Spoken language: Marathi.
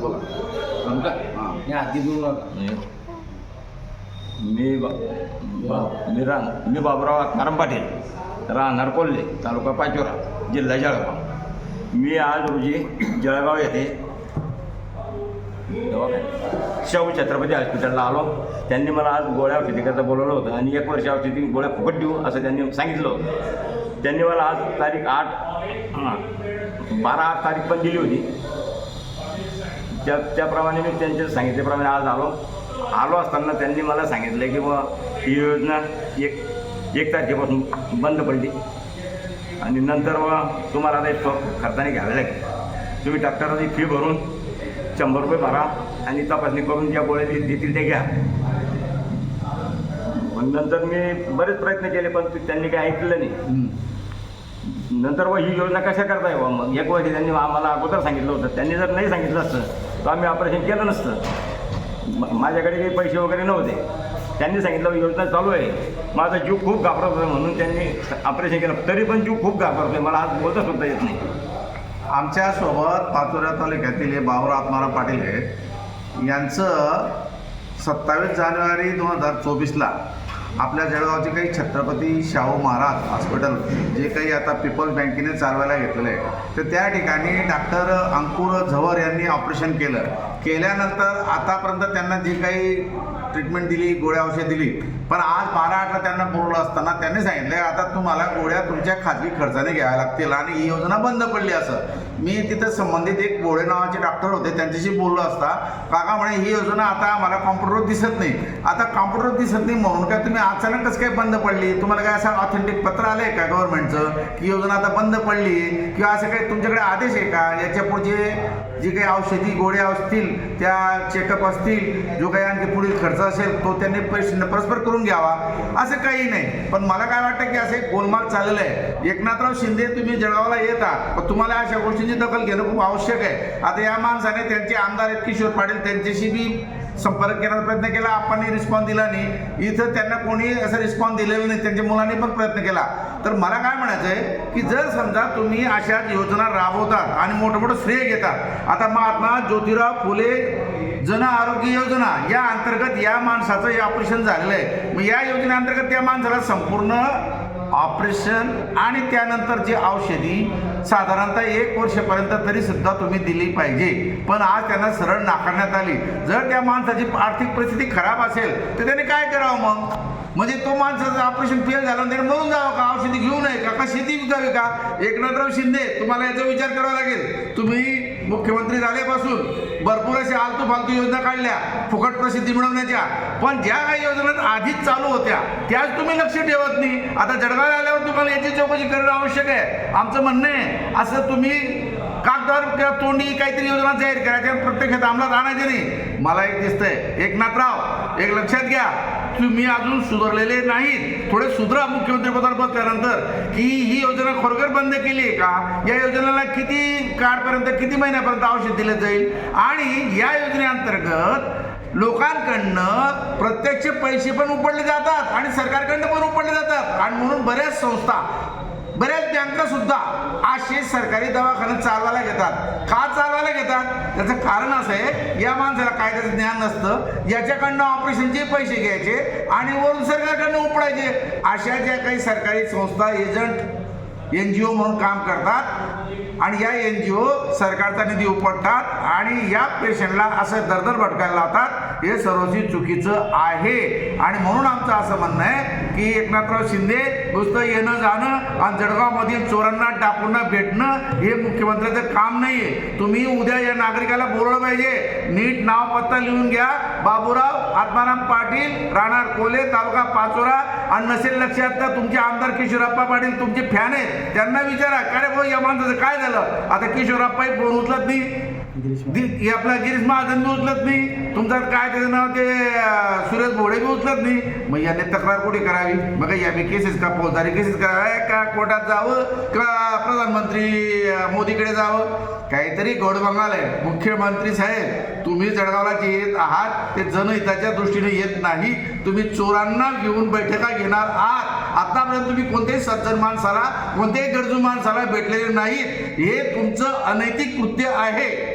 बोला हां मी आधी बोलू नका मी बा- मी रांग मी बाबुराव आत्माराम पाटील राहणार कोल्हे. तालुका पाचोरा जिल्हा जळगाव मी आज रोजी जळगाव येथे शाहू छत्रपती हॉस्पिटलला आलो त्यांनी मला आज गोळ्या औषधीकरता बोलवलं होतं आणि एक वर्ष औषधी गोळ्या फुकट देऊ असं त्यांनी सांगितलं होतं. त्यांनी मला आज तारीख आठ हां बारा आठ तारीख पण दिली होती. त्या त्याप्रमाणे मी त्यांच्या सांगितल्याप्रमाणे आज आलो. आलो असताना त्यांनी मला सांगितलं की बुवा ही योजना एक एक तारखेपासून बंद पडली. आणि नंतर मग तुम्हाला आता फ- खर्चाने घ्यावे लागेल. तुम्ही डॉक्टराची फी भरून शंभर रुपये भरा आणि तपासणी करून ज्या गोळ्या देतील त्या घ्या. नंतर मी बरेच प्रयत्न केले पण ते- त्यांनी काही ऐकलं नाही. नंतर मग ही योजना कशा करताय मग एक वर्षी त्यांनी आम्हाला अगोदर सांगितलं होतं. त्यांनी जर नाही सांगितलं असतं तर आम्ही ऑपरेशन केलं नसतं. माझ्याकडे काही पैसे वगैरे नव्हते. त्यांनी सांगितलं योजना चालू आहे. माझा जीव खूप घाबरत होता म्हणून त्यांनी ऑपरेशन केलं. तरी पण जीव खूप घाबरतोय. मला आज बोलता सुद्धा येत नाही. आमच्यासोबत पाचोऱ्या तालुक्यातील हे बाबुराव आत्माराम पाटील आहेत. यांचं सत्तावीस जानेवारी दोन हजार चोवीसला आपल्या जळगावचे काही छत्रपती शाहू महाराज हॉस्पिटल जे काही आता पीपल्स बँकेने चालवायला घेतलेलं आहे तर त्या ठिकाणी डॉक्टर अंकुर झवर यांनी ऑपरेशन केलं. केल्यानंतर आतापर्यंत त्यांना जी काही ट्रीटमेंट दिली गोळ्या औषध दिली पण आज बारा आठला त्यांना बोलवलं असताना त्यांनी सांगितलं आता तुम्हाला गोळ्या तुमच्या खाजगी खर्चाने घ्याव्या लागतील आणि ही योजना बंद पडली असं. मी तिथं संबंधित एक बोळे नावाचे डॉक्टर होते त्यांच्याशी बोललो असता. काका म्हणे ही योजना आता आम्हाला कॉम्प्युटरवर दिसत नाही. आता कॉम्प्युटरवर दिसत नाही म्हणून काय तुम्ही अचानक कसं काय बंद पडली? तुम्हाला काय असं ऑथेंटिक पत्र आलंय का गव्हर्नमेंटचं की योजना आता बंद पडली? किंवा असं काही तुमच्याकडे आदेश आहे का? याच्या पुढचे जी काही औषधी गोळ्या असतील त्या चेकअप असतील जो काही आणखी पुढील खर्च असेल तो त्यांनी पैसे परस्पर करून घ्यावा असं काही नाही. पण मला काय वाटतं की असे गोलमाल चाललेलं आहे. एकनाथराव शिंदे तुम्ही जळगावला येता पण तुम्हाला अशा गोष्टींची दखल घेणं खूप आवश्यक आहे. आता या माणसाने त्यांचे आमदार आहेत किशोर पाटील त्यांच्याशी बी संपर्क करण्याचा प्रयत्न केला आपण रिस्पॉन्स दिला नाही. इथं त्यांना कोणी असं रिस्पॉन्स दिलेला नाही त्यांच्या मुलांनी पण प्रयत्न केला. तर मला काय म्हणायचं आहे की जर समजा तुम्ही अशा योजना राबवतात आणि मोठं मोठं श्रेय घेतात आता महात्मा ज्योतिराव फुले जन आरोग्य योजना या अंतर्गत या माणसाचं हे ऑपरेशन झालेलं आहे. मग या योजनेअंतर्गत त्या माणसाला संपूर्ण ऑपरेशन आणि त्यानंतर जी औषधी साधारणतः एक वर्षपर्यंत तरी सुद्धा तुम्ही दिली पाहिजे. पण आज त्यांना सरळ नाकारण्यात आली. जर त्या माणसाची आर्थिक परिस्थिती खराब असेल तर त्याने काय करावं मग? म्हणजे तो माणसाचं ऑपरेशन फेल झालं त्याने मरून जावं का? औषधी घेऊ नये का? का शेती विकावी का? एकनाथराव शिंदे तुम्हाला याचा विचार करावा लागेल. तुम्ही मुख्यमंत्री झाल्यापासून भरपूर अशा आलतू फालतू योजना काढल्या फुकट प्रसिद्धी मिळवण्याच्या. पण ज्या काही योजना आधीच चालू होत्या त्याच तुम्ही लक्ष ठेवत नाही. आता जळगावला आल्यावर तुम्हाला याची चौकशी करणं आवश्यक आहे. आमचं म्हणणं आहे असं तुम्ही कागदावर किंवा तोंडी काहीतरी योजना जाहीर करायच्या प्रत्येक प्रत्यक्षात अंमलात आणायची नाही. मला एक दिसतंय. एकनाथराव एक लक्षात घ्या. तुम्ही अजून सुधारलेले नाहीत. थोडे सुधरा मुख्यमंत्री पदावर बसल्यानंतर की ही योजना खोरकर बंद केली आहे का? या योजनेला किती काळपर्यंत किती महिन्यापर्यंत औषध दिलं जाईल? आणि या योजनेअंतर्गत लोकांकडनं प्रत्यक्ष पैसे पण उपडले जातात आणि सरकारकडनं पण उपडले जातात. आणि म्हणून बऱ्याच संस्था बऱ्याच बँका सुद्धा असे सरकारी दवाखान्यात चालवायला घेतात. का चालवायला घेतात? त्याचं कारण असं आहे या माणसाला कायद्याचं ज्ञान नसतं. याच्याकडनं ऑपरेशनचे पैसे घ्यायचे आणि वरून सरकारकडनं उपडायचे. अशा ज्या काही सरकारी संस्था एजंट एन जी ओ म्हणून काम करतात आणि या एन जी ओ सरकारचा निधी उपटतात आणि या पेशंटला असं दरदर भटकायला लावतात. हे सर्वस्वी चुकीचं आहे. आणि म्हणून आमचं असं म्हणणं आहे की एकनाथराव शिंदे नुसतं येणं जाणं आणि जळगावमधील चोरांना डाकूंना भेटणं हे मुख्यमंत्र्याचं काम नाही आहे तुम्ही उद्या या नागरिकाला बोलवलं पाहिजे. नीट नाव पत्ता लिहून घ्या. बाबूराव आत्माराम पाटील राहणार कोले तालुका पाचोरा आणि नसेल लक्षात तर तुमचे आमदार किशोरप्पा पाटील तुमचे फॅन आहेत. त्यांना विचारा काय रे भाऊ या माणसाचं काय झालं? आता किशोरप्पाही फोन उचलत नाही. दि- हे आपला गिरीश महाजन बी उचलत नाही. तुमचं काय त्याचं नाव ते अं, सुरेश भोडे बी उचलत नाही. मग याने तक्रार कुठे करावी? मग या बी केसेस का फौजदारी केसेस कराव्या का कोर्टात जावं? का प्रधानमंत्री अं, मोदीकडे जावं? काहीतरी गडबंगाल आहे. मुख्यमंत्री साहेब तुम्ही जळगावला जे येत आहात ते जनहिताच्या दृष्टीने येत नाही. तुम्ही चोरांना घेऊन बैठका घेणार आहात. आतापर्यंत तुम्ही कोणत्याही सज्जन माणसाला कोणत्याही गरजू माणसाला भेटलेले नाहीत. हे तुमचं अनैतिक कृत्य आहे.